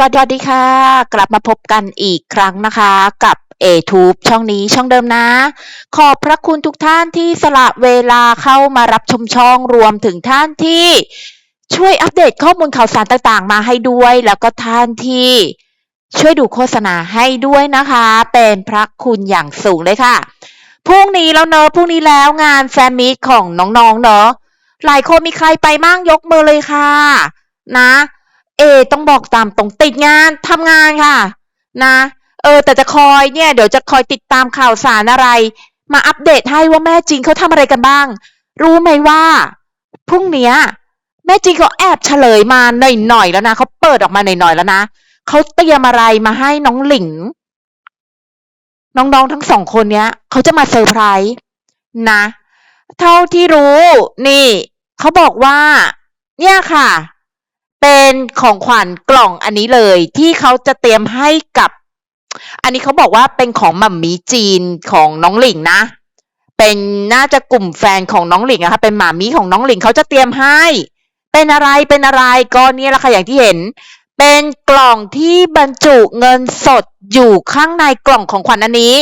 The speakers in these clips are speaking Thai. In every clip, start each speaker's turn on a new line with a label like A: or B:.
A: สวัสดีค่ะ กลับมาพบกันอีกครั้งนะคะกับ a t u b e ช่องนี้ช่องเดิมนะ ขอบพระคุณทุกท่านที่สละเวลาเข้ามารับชมช่องรวมถึงท่านที่ช่วยอัปเดตข้อมูลข่าวสารต่างๆ มาให้ด้วย แล้วก็ท่านที่ช่วยดูโฆษณาให้ด้วยนะคะ เป็นพระคุณอย่างสูงเลยค่ะพรุ่งนี้แล้วเนอะพรุ่งนี้แล้วงานแฟนมิตของน้องๆเนอะหลายคนมีใครไปมั่งยกมือเลยค่ะ นะ เอต้องบอกตามตรงติดงานทำงานค่ะ นะ เออ แต่จะคอยเนี่ยเดี๋ยวจะคอยติดตามข่าวสารอะไร มาอัปเดตให้ว่าแม่จริงเขาทำอะไรกันบ้าง รู้ไหมว่าพรุ่งนี้แม่จริงเขาแอบเฉลยมาหน่อยๆแล้วนะเขาเปิดออกมาหน่อยๆแล้วนะเขาเตรียมอะไรมาให้น้องหลิงน้องๆทั้งสองคนเนี้ยเขาจะมาเซอร์ไพรส์นะ เท่าที่รู้ นี่เขาบอกว่า เนี่ยค่ะ เป็นของขวัญกล่องอันนี้เลย ที่เขาจะเตรียมให้กับ อันนี้เขาบอกว่าเป็นของหมัมมี่จีนของน้องหลิงนะ เป็นน่าจะกลุ่มแฟนของน้องหลิงนะคะเป็นหมามีของน้องหลิงเขาจะเตรียมให้ เป็นอะไรเป็นอะไรก็นี่แหละค่ะอย่างที่เห็น เป็นกล่องที่บรรจุเงินสดอยู่ข้างในกล่องของขวัญอันนี้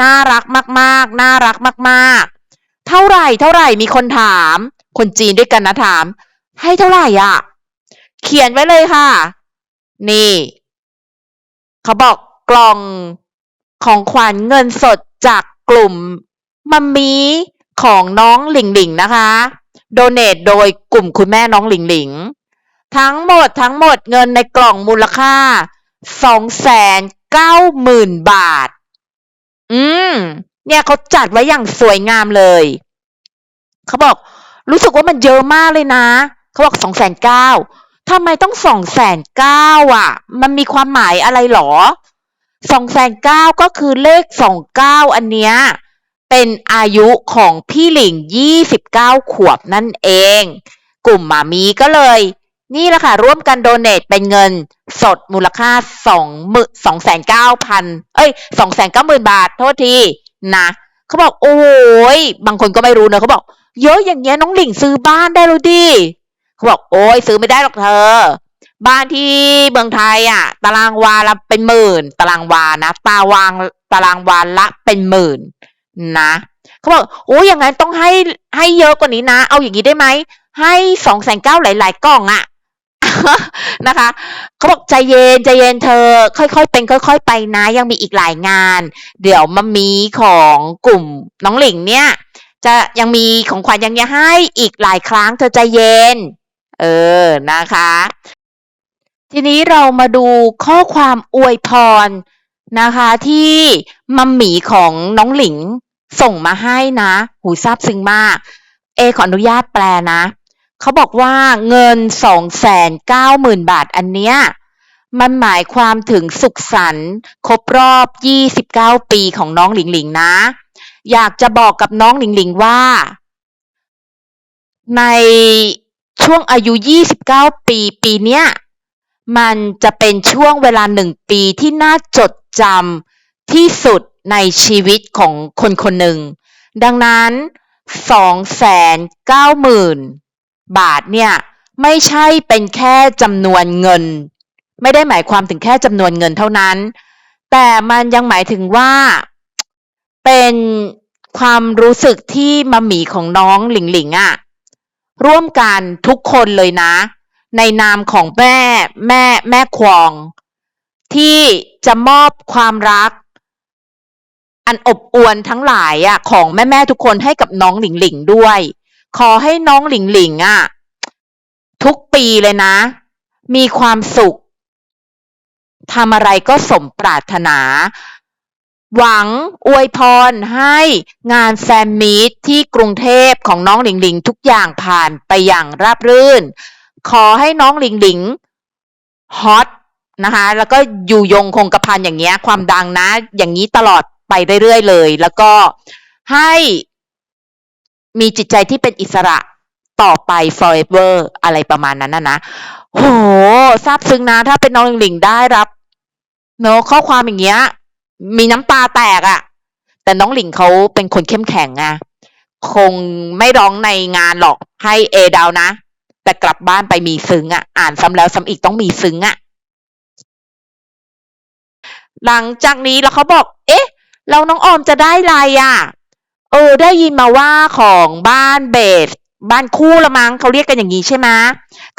A: น่ารักมากๆ น่ารักมากๆ เท่าไหร่เท่าไหร่มีคนถาม คนจีนด้วยกันนะถาม ให้เท่าไหร่อะ เขียนไว้เลยค่ะ นี่ เขาบอกกล่องของขวัญเงินสดจากกลุ่มมัมมี่ของน้องหลิงหลิงนะคะโดเนทโดยกลุ่มคุณแม่น้องหลิงหลิง ทั้งหมดทั้งหมดเงินในกล่องมูลค่าสองแสนเก้าหมื่นบาท อืม เนี่ยเขาจัดไว้อย่างสวยงามเลย เขาบอกรู้สึกว่ามันเยอะมากเลยนะ เขาบอกสองแสนเก้า ทำไมต้องสองแสนเก้าอะ มันมีความหมายอะไรหรอสองแสนเก้าก็คือเลขสองเก้าอันเนี้ยเป็นอายุของพี่หลิงยี่สิบเก้าขวบนั่นเอง กลุ่มหมามีก็เลย นี่แหละค่ะร่วมกันโดเนทเป็นเงินสดมูลค่าสองมืสองแสนเก้าพันเอ้ยสองแสนเก้าหมื่นบาท โทษทีนะเขาบอกโอ้ยบางคนก็ไม่รู้นะเขาบอก เยอะอย่างเงี้ยน้องหลิงซื้อบ้านได้เลยดิ เขาบอกโอ้ยซื้อไม่ได้หรอกเธอ บ้านที่เมืองไทยอะ ตารางวาละเป็นหมื่น ตารางวานะตาวางตารางวาละเป็นหมื่นนะเขาบอกโอ้ยอย่างนั้นต้องให้ให้เยอะกว่านี้นะ เอาอย่างนี้ได้ไหมให้สองแสนเก้าหลาย ๆ กล่องอะนะคะเขาบอกใจเย็นใจเย็นเธอ ค่อยๆเป็นค่อย ๆ ไปนะยังมีอีกหลายงาน เดี๋ยวมามีของกลุ่มน้องหลิงเนี่ย จะยังมีของขวัญยังจะให้อีกหลายครั้งเธอใจเย็น เออนะคะ ทีนี้เรามาดูข้อความอวยพรนะคะ ที่มัมหมีของน้องหลิงส่งมาให้นะ หูซาบซึ้งมาก เอขออนุญาตแปลนะ เขาบอกว่าเงินสองแสนเก้าหมื่นบาทอันเนี้ยมันหมายความถึงสุขสันต์ครบรอบ 29 ปีของน้องหลิงหลิงนะ อยากจะบอกกับน้องหลิงหลิงว่า ใน ช่วงอายุ 29 ปี ปีเนี้ยมันจะเป็นช่วงเวลาหนึ่งปีที่น่าจดจำที่สุดในชีวิตของคนคนหนึ่ง ดังนั้นสองแสนเก้าหมื่นบาทเนี่ย ไม่ใช่เป็นแค่จำนวนเงิน ไม่ได้หมายความถึงแค่จำนวนเงินเท่านั้น แต่มันยังหมายถึงว่า เป็นความรู้สึกที่มาหมีของน้องหลิงหลิงอะ่ะ ร่วมกันทุกคนเลยนะ ในนามของแม่แม่แม่ควอง ที่จะมอบความรัก อันอบอวลทั้งหลายอะของแม่แม่ทุกคนให้กับน้องหลิงหลิงด้วย ขอให้น้องหลิงหลิงอะทุกปีเลยนะ มีความสุขทำอะไรก็สมปรารถนา หวังอวยพรให้งานแฟนมีตที่กรุงเทพของน้องหลิงหลิงทุกอย่างผ่านไปอย่างราบรื่น ขอให้น้องหลิงหลิงฮอตนะคะแล้วก็อยู่ยงคงกระพันอย่างเงี้ยความดังนะ อย่างนี้ตลอดไปเรื่อยๆเลย แล้วก็ให้มีจิตใจที่เป็นอิสระต่อไป forever อะไรประมาณนั้นนะนะโหซาบซึ้งนะ ถ้าเป็นน้องหลิงหลิงได้รับเนอะข้อความอย่างเงี้ย มีน้ำตาแตกอะ่ะ แต่น้องหลิงเขาเป็นคนเข้มแข็งอะคงไม่ร้องในงานหรอกให้เอดาวนะ แต่กลับบ้านไปมีซึ้งอะ่ะ อ่านซ้ำแล้วซ้ำอีกต้องมีซึ้งอะ่ะ หลังจากนี้แล้วเขาบอก เอ๊ะ เราน้องออมจะได้ไรอะ เออ ได้ยินมาว่าของบ้านเบสบ้านคู่ละมั้งเขาเรียกกันอย่างนี้ใช่ไหม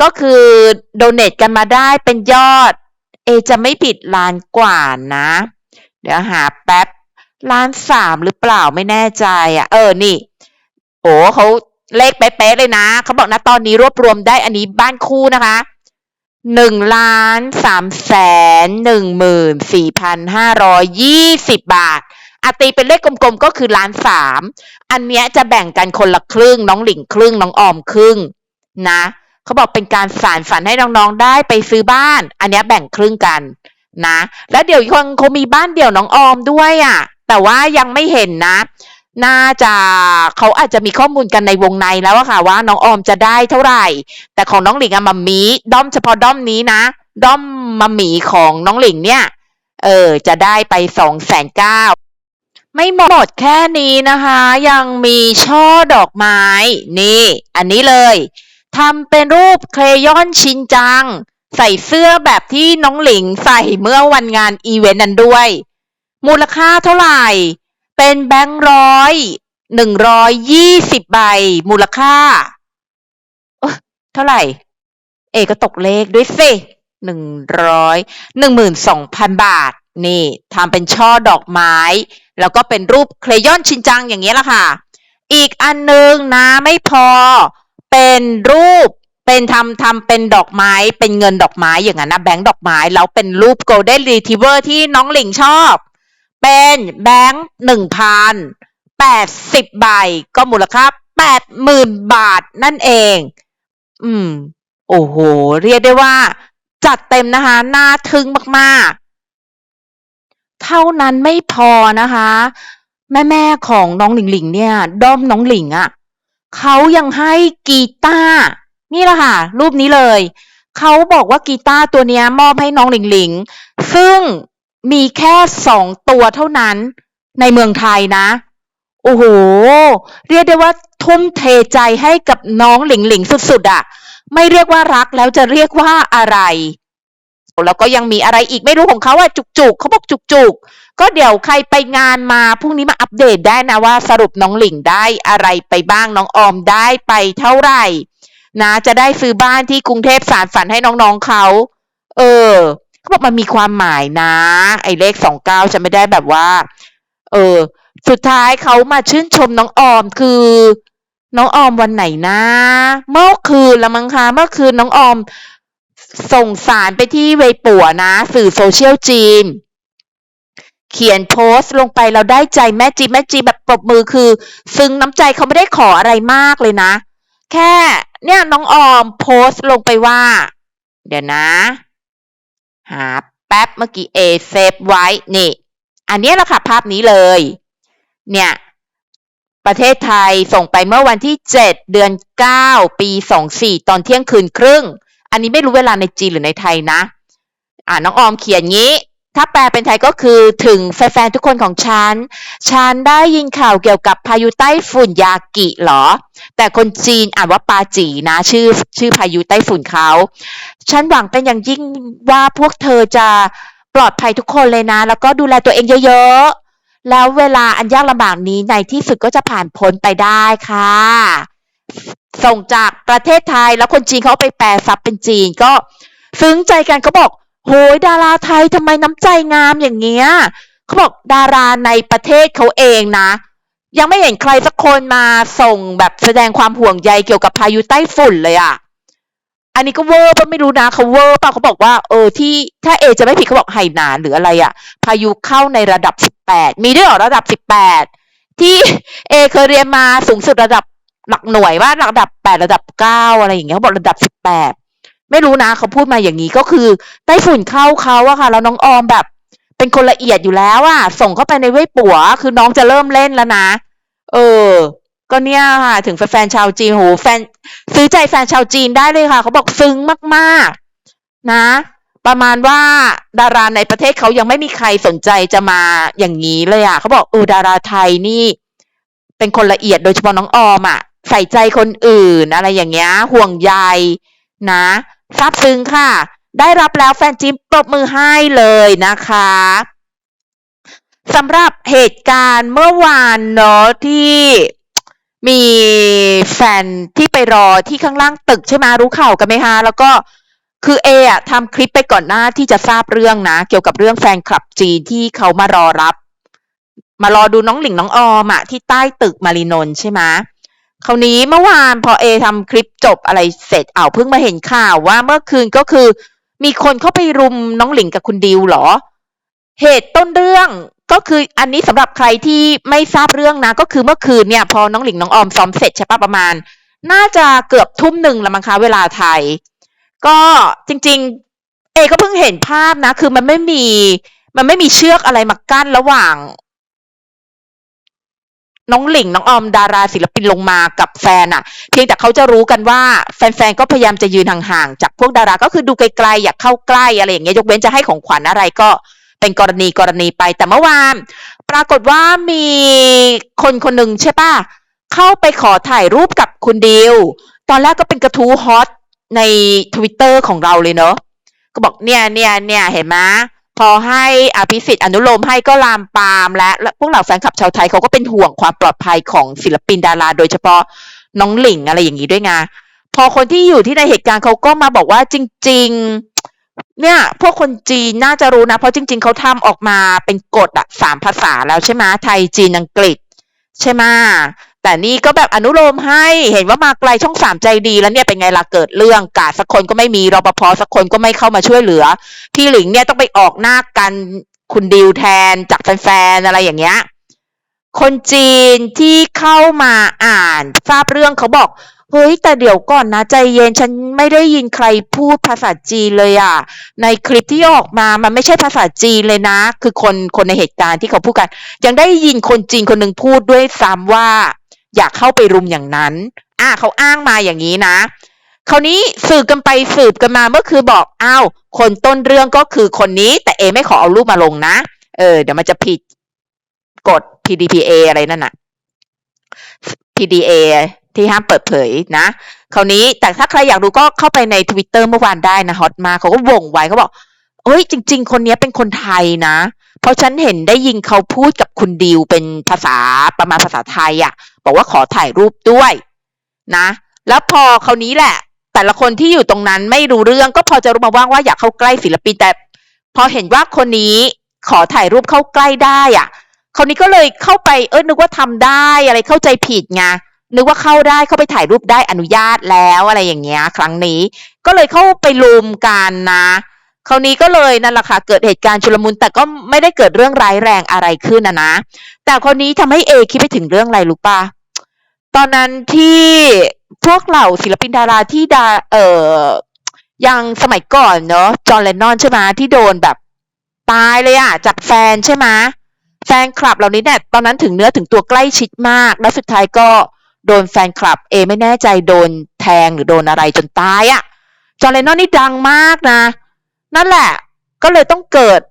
A: ก็คือโดเนทกันมาได้เป็นยอด เอจะไม่ผิดล้านกว่านะ เดี๋ยวหาแป๊บล้านสามหรือเปล่าไม่แน่ใจอะ เออนี่ โอ้เขาเลขเป๊ะๆเลยนะเขาบอกนะตอนนี้รวบรวมได้อันนี้บ้านคู่นะคะหนึ่งล้านสามแสนหนึ่งหมื่นสี่พันห้าร้อยยี่สิบบาทอาตีเป็นเลขกลมๆก็คือล้านสามอันเนี้ยจะแบ่งกันคนละครึ่ง น้องหลิงครึ่ง น้องออมครึ่งนะเขาบอกเป็นการสารฝันให้น้องๆได้ไปซื้อบ้าน อันเนี้ยแบ่งครึ่งกัน นะ แล้วเดี๋ยวคงคงมีบ้านเดี่ยวน้องออมด้วยอะ แต่ว่ายังไม่เห็นนะ น่าจะเขาอาจจะมีข้อมูลกันในวงในแล้วอะค่ะ ว่าน้องออมจะได้เท่าไหร่ แต่ของน้องหลิงอะมัมมีด้อมเฉพาะด้อมนี้นะ ด้อมมัมมีของน้องหลิงเนี่ย เออ จะได้ไปสองแสนเก้าไม่หมดแค่นี้นะคะ ยังมีช่อดอกไม้ นี่ อันนี้เลยทำเป็นรูปเครยอนชินจัง ใส่เสื้อแบบที่น้องหลิงใส่เมื่อวันงานอีเวนต์นั้นด้วย มูลค่าเท่าไหร่ เป็นแบงค์ร้อยหนึ่งร้อยยี่สิบใบ มูลค่า เท่าไหร่ เอก็ตกเลขด้วยสิหนึ่งร้อยหนึ่งหมื่นสองพันบาท นี่ทำเป็นช่อดอกไม้ แล้วก็เป็นรูปเครยอนชินจังอย่างเงี้ยละค่ะ อีกอันหนึงนะไม่พอ เป็นรูป เป็นทำทำเป็นดอกไม้เป็นเงินดอกไม้อย่างนั้นนะแบงค์ดอกไม้แล้วเป็นรูป golden retriever ที่น้องหลิงชอบ เป็นแบงค์หนึ่งพันแปดสิบใบก็มูลค่าแปดหมื่นบาทนั่นเอง อืม โอ้โห เรียกได้ว่า จัดเต็มนะคะน่าทึ่งมากๆ เท่านั้นไม่พอนะคะ แม่แม่ของน้องหลิงหลิงเนี่ย ด้อมน้องหลิงอะ่ะเขายังให้กีตาร์ นี่แหละค่ะ รูปนี้เลย เขาบอกว่ากีตาร์ตัวนี้มอบให้น้องหลิงหลิง ซึ่งมีแค่สองตัวเท่านั้นในเมืองไทยนะ โอ้โห เรียกได้ว่าทุ่มเทใจให้กับน้องหลิงหลิงสุดๆอะ่ะ ไม่เรียกว่ารักแล้วจะเรียกว่าอะไร แล้วก็ยังมีอะไรอีกไม่รู้ของเขาอะจุกๆเขาบอกจุกๆ ก็เดี๋ยวใครไปงานมาพรุ่งนี้มาอัปเดตได้นะว่าสรุปน้องหลิงได้อะไรไปบ้างน้องออมได้ไปเท่าไหร่ นะ จะได้ซื้อบ้านที่กรุงเทพสารฝันให้น้องๆเขา เออเขาบอกมันมีความหมายนะ ไอ้เลขสองเก้าจะไม่ได้แบบว่า เออ สุดท้ายเขามาชื่นชมน้องออมคือ น้องออมวันไหนนะ เมื่อคืนละมั้งคะเมื่อคืนน้องออม ส่งสารไปที่เวปัวนะ สื่อโซเชียลจีน เขียนโพสต์ลงไปเราได้ใจแม่จีแม่จีแบบปรบมือคือ ซึ้งน้ำใจเขาไม่ได้ขออะไรมากเลยนะ แค่ เนี่ยน้องออมโพสต์ลงไปว่า เดี๋ยวนะ หาแป๊บเมื่อกี้เอเซฟไว้ นี่ อันนี้แหละค่ะภาพนี้เลย เนี่ย ประเทศไทยส่งไปเมื่อวันที่ 7 เดือน 9 ปี 24 ตอนเที่ยงคืนครึ่ง อันนี้ไม่รู้เวลาในจีนหรือในไทยนะ อ่าน้องออมเขียนงี้ ถ้าแปลเป็นไทยก็คือถึงแฟนๆทุกคนของฉัน ฉันได้ยินข่าวเกี่ยวกับพายุไต้ฝุ่นยากิเหรอ แต่คนจีนอ่านว่าปาจีนะชื่อชื่อพายุไต้ฝุ่นเขา ฉันหวังเป็นอย่างยิ่งว่าพวกเธอจะปลอดภัยทุกคนเลยนะ แล้วก็ดูแลตัวเองเยอะๆ แล้วเวลาอันยากลำบากนี้ในที่สุดก็จะผ่านพ้นไปได้ค่ะ ส่งจากประเทศไทยแล้วคนจีนเขาเอาไปแปลซับเป็นจีนก็ ซึ้งใจกันเขาบอก โหยดาราไทยทำไมน้ำใจงามอย่างเงี้ยเขาบอกดาราในประเทศเขาเองนะ ยังไม่เห็นใครสักคนมาส่งแบบแสดงความห่วงใยเกี่ยวกับพายุไต้ฝุ่นเลยอะอันนี้ก็เวอร์ป่ะไม่รู้นะเขาเวอร์ป่ะเขาบอกว่าเออที่ถ้าเอจะไม่ผิดเขาบอกไหหนานหรืออะไรอะพายุเข้าในระดับสิบแปดมีด้วยหรอระดับสิบแปดที่เอเคยเรียนมาสูงสุดระดับหลักหน่วยว่าระดับแปดระดับเก้าอะไรอย่างเงี้ยเขาบอกระดับสิบแปด ไม่รู้นะเขาพูดมาอย่างนี้ก็คือไต้ฝุ่นเข้าเขาอะค่ะ แล้วน้องออมแบบ เป็นคนละเอียดอยู่แล้วอะส่งเข้าไปในเว็บปัวคือน้องจะเริ่มเล่นแล้วนะ เออ ก็เนี่ยค่ะ ถึงแฟนชาวจีนโหแฟน ซื้อใจแฟนชาวจีนได้เลยค่ะ เขาบอกซึ้งมากๆ นะ ประมาณว่าดาราในประเทศเขายังไม่มีใครสนใจจะมาอย่างนี้เลยอะเขาบอกเออดาราไทยนี่ เป็นคนละเอียดโดยเฉพาะน้องออมอะใส่ใจคนอื่นอะไรอย่างเงี้ยห่วงใยนะ ซาบซึ้งค่ะ ได้รับแล้วแฟนจิมปรบมือให้เลยนะคะสำหรับเหตุการณ์เมื่อวานเนาะที่มีแฟนที่ไปรอที่ข้างล่างตึกใช่ไหมรู้ข่าวกันไหมคะแล้วก็คือเออะทำคลิปไปก่อนหน้าที่จะทราบเรื่องนะ เกี่ยวกับเรื่องแฟนคลับจีนที่เขามารอรับ มารอดูน้องหลิงน้องออมอะที่ใต้ตึกมารีนนใช่ไหม คราวนี้เมื่อวานพอเอทำคลิปจบอะไรเสร็จเอาเพิ่งมาเห็นข่าวว่าเมื่อคืนก็คือ มีคนเข้าไปรุมน้องหลิงกับคุณดิวเหรอ เหตุต้นเรื่องก็คืออันนี้สำหรับใครที่ไม่ทราบเรื่องนะ ก็คือเมื่อคืนเนี่ยพอน้องหลิงน้องออมซ้อมเสร็จใช่ปะประมาณ น่าจะเกือบทุ่มหนึ่งละมั้งคะเวลาไทย ก็จริง ๆ เอก็เพิ่งเห็นภาพนะ คือมันไม่มี มันไม่มีเชือกอะไรมากั้นระหว่าง น้องหลิงน้องออมดาราศิลปินลงมากับแฟนอะเพียงแต่เขาจะรู้กันว่าแฟนๆก็พยายามจะยืนห่างๆจากพวกดาราก็คือดูไกลๆอยากเข้าใกล้อะไรอย่างเงี้ยยกเว้นจะให้ของขวัญอะไรก็เป็นกรณีกรณีไปแต่เมื่อวานปรากฏว่ามีคนคนหนึ่งใช่ปะเข้าไปขอถ่ายรูปกับคุณดิวตอนแรกก็เป็นกระทู้ฮอตในทวิตเตอร์ของเราเลยเนอะก็บอกเนี่ยเนี่ยเนี่ยเห็นไหม พอให้อภิสิทธิ์อนุโลมให้ก็ลามปามและพวกเหล่าแฟนคลับชาวไทยเขาก็เป็นห่วงความปลอดภัยของศิลปินดารา โดยเฉพาะน้องหลิงอะไรอย่างนี้ด้วยไงพอคนที่อยู่ที่ในเหตุการณ์เขาก็มาบอกว่าจริง ๆ เนี่ย พวกคนจีนน่าจะรู้นะ เพราะจริง ๆเขาทำออกมาเป็นกฎอะสามภาษาแล้วใช่ไหมไทยจีนอังกฤษ ใช่ไหม แต่นี่ก็แบบอนุโลมให้เห็นว่ามาไกลช่องสามใจดีแล้วเนี่ยเป็นไงล่ะเกิดเรื่องกาดสักคนก็ไม่มีรปภสักคนก็ไม่เข้ามาช่วยเหลือ พี่หลิงเนี่ยต้องไปออกหน้ากันคุณดิวแทนจากแฟนๆอะไรอย่างเงี้ยคนจีนที่เข้ามาอ่านทราบเรื่องเขาบอกเฮ้ยแต่เดี๋ยวก่อนนะใจเย็นฉันไม่ได้ยินใครพูดภาษาจีนเลยอะ ในคลิปที่ออกมามันไม่ใช่ภาษาจีนเลยนะ คือคนคนในเหตุการณ์ที่เขาพูดกัน ยังได้ยินคนจีนคนหนึ่งพูดด้วยซ้ำว่า อยากเข้าไปรุมอย่างนั้น อะเขาอ้างมาอย่างนี้นะ คราวนี้สืบกันไปสืบกันมาเมื่อคือบอกอ้าวคนต้นเรื่องก็คือคนนี้ แต่เอไม่ขอเอารูปมาลงนะ เออ เดี๋ยวมันจะผิดกฎ PDPA อะไรนั่นน่ะ PDA ที่ห้ามเปิดเผยนะ คราวนี้แต่ถ้าใครอยากดูก็เข้าไปใน Twitter เมื่อวานได้นะฮอตมาเขาก็วงไว้เขาบอกเฮ้ยจริง ๆ คนนี้เป็นคนไทยนะ เพราะฉันเห็นได้ยินเขาพูดกับคุณดิวเป็นภาษาประมาณภาษาไทยอะ่ะ บอกว่าขอถ่ายรูปด้วย นะ แล้วพอคราวนี้แหละ แต่ละคนที่อยู่ตรงนั้นไม่รู้เรื่องก็พอจะรู้มาว่างว่าอยากเข้าใกล้ศิลปินแต่ พอเห็นว่าคนนี้ขอถ่ายรูปเข้าใกล้ได้อะคราวนี้ก็เลยเข้าไปเออนึกว่าทำได้อะไรเข้าใจผิดไงนึกว่าเข้าได้เข้าไปถ่ายรูปได้อนุญาตแล้วอะไรอย่างเงี้ย ครั้งนี้ ก็เลยเข้าไปลุมกันนะ คราวนี้ก็เลยนั่นแหละค่ะเกิดเหตุการณ์ชุลมุนแต่ก็ไม่ได้เกิดเรื่องร้ายแรงอะไรขึ้นนะนะ แต่คนนี้ทำให้เอคิดไปถึงเรื่องอะไรรู้ปะตอนนั้นที่พวกเหล่าศิลปินดาราที่ดาเอ่อยังสมัยก่อนเนอะจอห์นเลนนอนใช่ไหมที่โดนแบบตายเลยอะจากแฟนใช่ไหมแฟนคลับเหล่านี้เนี่ยตอนนั้นถึงเนื้อถึงตัวใกล้ชิดมาก แล้วสุดท้ายก็โดนแฟนคลับ เอไม่แน่ใจโดนแทงหรือโดนอะไรจนตายอะจอห์นเลนนอนนี่ดังมากนะ นั่นแหละ ก็เลยต้องเกิด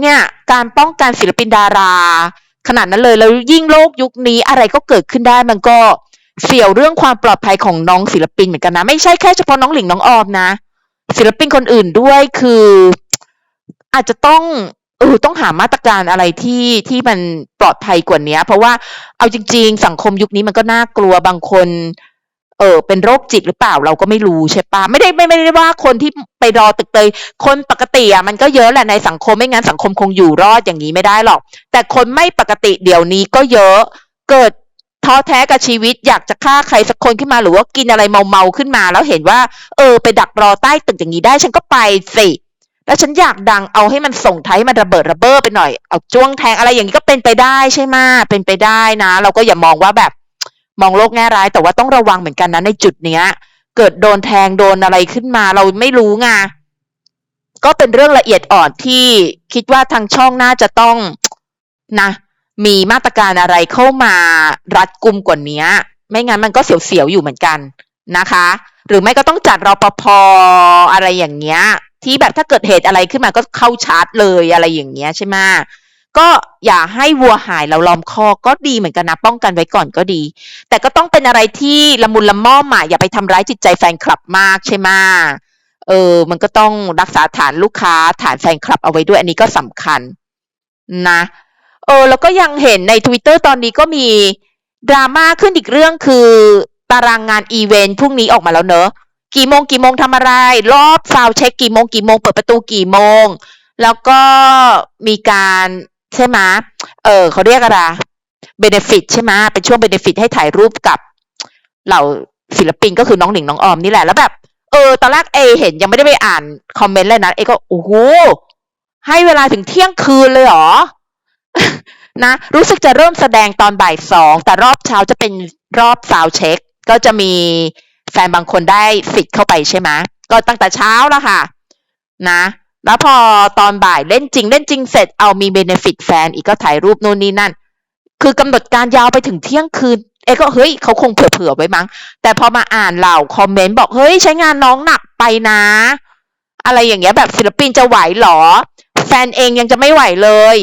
A: เนี่ย การป้องกันศิลปินดารา ขนาดนั้นเลยแล้วยิ่งโลกยุคนี้อะไรก็เกิดขึ้นได้มันก็เสี่ยวเรื่องความปลอดภัยของน้องศิลปินเหมือนกันนะ ไม่ใช่แค่เฉพาะน้องหลิงน้องออมนะ ศิลปินคนอื่นด้วยคือ อาจจะต้องเออต้องหามาตรการอะไรที่ที่มันปลอดภัยกว่านี้เพราะว่าเอาจริง ๆ สังคมยุคนี้มันก็น่ากลัวบางคน เออเป็นโรคจิตหรือเปล่าเราก็ไม่รู้ใช่ปะไม่ได้ไม่ไม่ได้ว่าคนที่ไปรอตึกเตยคนปกติอะมันก็เยอะแหละในสังคมไม่งั้นสังคมคงอยู่รอดอย่างนี้ไม่ได้หรอก แต่คนไม่ปกติเดี๋ยวนี้ก็เยอะเกิดท้อแท้กับชีวิตอยากจะฆ่าใครสักคนขึ้นมาหรือว่ากินอะไรเมาๆขึ้นมา แล้วเห็นว่า เออ ไปดักรอใต้ตึกอย่างนี้ได้ ฉันก็ไปสิแล้วฉันอยากดังเอาให้มันส่งท้ายมันระเบิดระเบ้อไปหน่อยเอาจ้วงแทงอะไรอย่างนี้ก็เป็นไปได้ใช่ไหมเป็นไปได้นะ เราก็อย่ามองว่าแบบ มองโลกแง่ร้าย แต่ว่าต้องระวังเหมือนกันนะในจุดเนี้ย เกิดโดนแทงโดนอะไรขึ้นมา เราไม่รู้ไงก็เป็นเรื่องละเอียดอ่อนที่คิดว่าทางช่องน่าจะต้องนะ มีมาตรการอะไรเข้ามารัดกุมกว่านี้ไม่งั้นมันก็เสียวๆอยู่เหมือนกันนะคะ หรือไม่ก็ต้องจัดรปภอะไรอย่างเงี้ย ที่แบบถ้าเกิดเหตุอะไรขึ้นมาก็เข้าชาร์จเลยอะไรอย่างเงี้ยใช่ไหม ก็อย่าให้วัวหายแล้วล้อมคอก็ดีเหมือนกันนะ ป้องกันไว้ก่อนก็ดี แต่ก็ต้องเป็นอะไรที่ละมุนละม่อมอะอย่าไปทำร้ายจิตใจแฟนคลับมากใช่ไหมเออ มันก็ต้องรักษาฐานลูกค้าฐานแฟนคลับเอาไว้ด้วย อันนี้ก็สำคัญนะ เออ แล้วก็ยังเห็นใน Twitter ตอนนี้ก็มีดราม่าขึ้นอีกเรื่องคือตารางงานอีเวนต์พรุ่งนี้ออกมาแล้วเนอะ กี่โมงกี่โมงทำอะไร รอบซาวเช็คกี่โมงกี่โมงเปิดประตูกี่โมง แล้วก็มีการ ใช่ไหมเออเขาเรียกอะไรเบเนฟิตใช่ไหมเป็นช่วงเบเนฟิตให้ถ่ายรูปกับเหล่าศิลปินก็คือน้องหนิงน้องออมนี่แหละแล้วแบบเออตอนแรกเอ เห็นยังไม่ได้ไปอ่านคอมเมนต์เลยนะเอก็โอ้โหให้เวลาถึงเที่ยงคืนเลยเหรอนะรู้สึกจะเริ่มแสดงตอนบ่ายสองแต่รอบเช้าจะเป็นรอบซาวเช็ค ก็จะมีแฟนบางคนได้สิทธิ์เข้าไปใช่ไหมก็ตั้งแต่เช้าแล้วค่ะ นะ แล้วพอตอนบ่ายเล่นจริงเล่นจริงเสร็จเอามีเบเนฟิตแฟนอีกก็ถ่ายรูปนู่นนี่นั่น คือกำหนดการยาวไปถึงเที่ยงคืน เอก็เฮ้ยเขาคงเผื่อๆไว้มั้ง แต่พอมาอ่านเหล่าคอมเมนต์บอกเฮ้ยใช้งานน้องหนักไปนะ อะไรอย่างเงี้ยแบบศิลปินจะไหวหรอ แฟนเองยังจะไม่ไหวเลย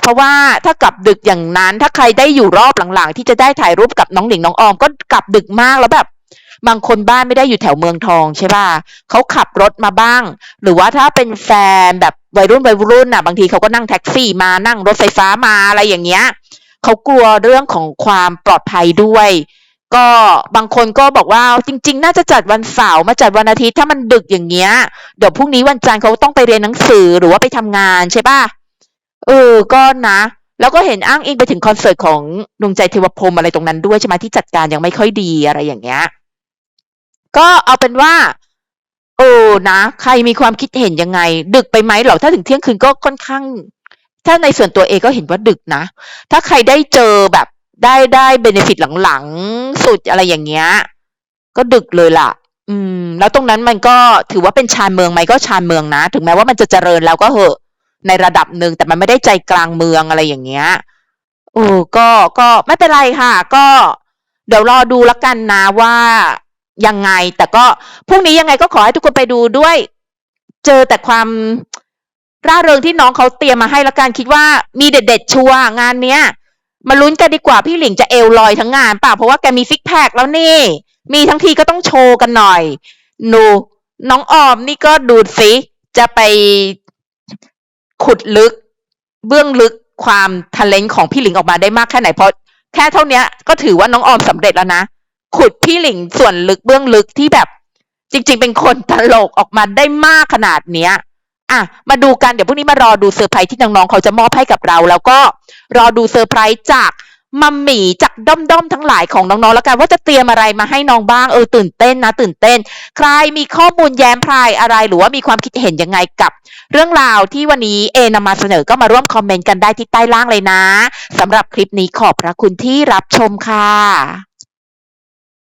A: เพราะว่าถ้ากลับดึกอย่างนั้น ถ้าใครได้อยู่รอบหลังๆ ที่จะได้ถ่ายรูปกับน้องหนิงน้องออมก็กลับดึกมากแล้วแบบ บางคนบ้านไม่ได้อยู่แถวเมืองทองใช่ป่ะเขาขับรถมาบ้าง หรือว่าถ้าเป็นแฟนแบบวัยรุ่นวัยรุ่นน่ะ บางทีเขาก็นั่งแท็กซี่มานั่งรถไฟฟ้ามาอะไรอย่างเงี้ยเขากลัวเรื่องของความปลอดภัยด้วย ก็บางคนก็บอกว่าจริง ๆ น่าจะจัดวันเสาร์มาจัดวันอาทิตย์ถ้ามันดึกอย่างเงี้ยเดี๋ยวพรุ่งนี้วันจันทร์เขาต้องไปเรียนหนังสือหรือว่าไปทำงานใช่ป่ะเออก็นะ แล้วก็เห็นอ้างอิงไปถึงคอนเสิร์ตของดวงใจเทวพรมอะไรตรงนั้นด้วยใช่ไหมที่จัดการยังไม่ค่อยดีอะไรอย่างเงี้ย ก็เอาเป็นว่าเออนะ ใครมีความคิดเห็นยังไง ดึกไปไหมเหรอถ้าถึงเที่ยงคืนก็ค่อนข้าง ถ้าในส่วนตัวเองก็เห็นว่าดึกนะ ถ้าใครได้เจอแบบได้ได้เบนฟิตหลังๆ สุดอะไรอย่างเงี้ย ก็ดึกเลยล่ะ อืม แล้วตรงนั้นมันก็ถือว่าเป็นชานเมืองไหมก็ชานเมืองนะ ถึงแม้ว่ามันจะเจริญแล้วก็เหอะ ในระดับหนึ่งแต่มันไม่ได้ใจกลางเมืองอะไรอย่างเงี้ยโอ้ก็ก็ไม่เป็นไรค่ะ ก็ เดี๋ยวรอดูแล้วกันนะว่า ยังไง แต่ก็พรุ่งนี้ยังไงก็ขอให้ทุกคนไปดูด้วย เจอแต่ความร่าเริงที่น้องเขาเตรียมมาให้ละกันคิดว่ามีเด็ดๆชัวร์งานเนี้ยมาลุ้นกันดีกว่าพี่หลิงจะเอวลอยทั้งงานเปล่าเพราะว่าแกมีซิกแพคแล้วนี่ มีทั้งทีก็ต้องโชว์กันหน่อยหนูน้องออมนี่ก็ดูสิจะไปขุดลึก เบื้องลึกความทะเลนของพี่หลิงออกมาได้มากแค่ไหนเพราะแค่เท่านี้ก็ถือว่าน้องออมสำเร็จแล้วนะ ขุดพี่หลิงส่วนลึกเบื้องลึกที่แบบ จริง ๆ เป็นคนตลกออกมาได้มากขนาดเนี้ยอะมาดูกันเดี๋ยวพรุ่งนี้มารอดูเซอร์ไพรส์ที่น้องๆเขาจะมอบให้กับเรา แล้วก็รอดูเซอร์ไพรส์จากมัมหมี่จากด้อมๆทั้งหลายของน้องๆแล้วกัน ว่าจะเตรียมอะไรมาให้น้องบ้างเออตื่นเต้นนะ ตื่นเต้น ใครมีข้อมูลแย้มพรายอะไร หรือว่ามีความคิดเห็นยังไงกับ เรื่องราวที่วันนี้เอนำมาเสนอก็มาร่วมคอมเมนต์กันได้ที่ใต้ล่างเลยนะสำหรับคลิปนี้ขอบพระคุณที่รับชมค่ะ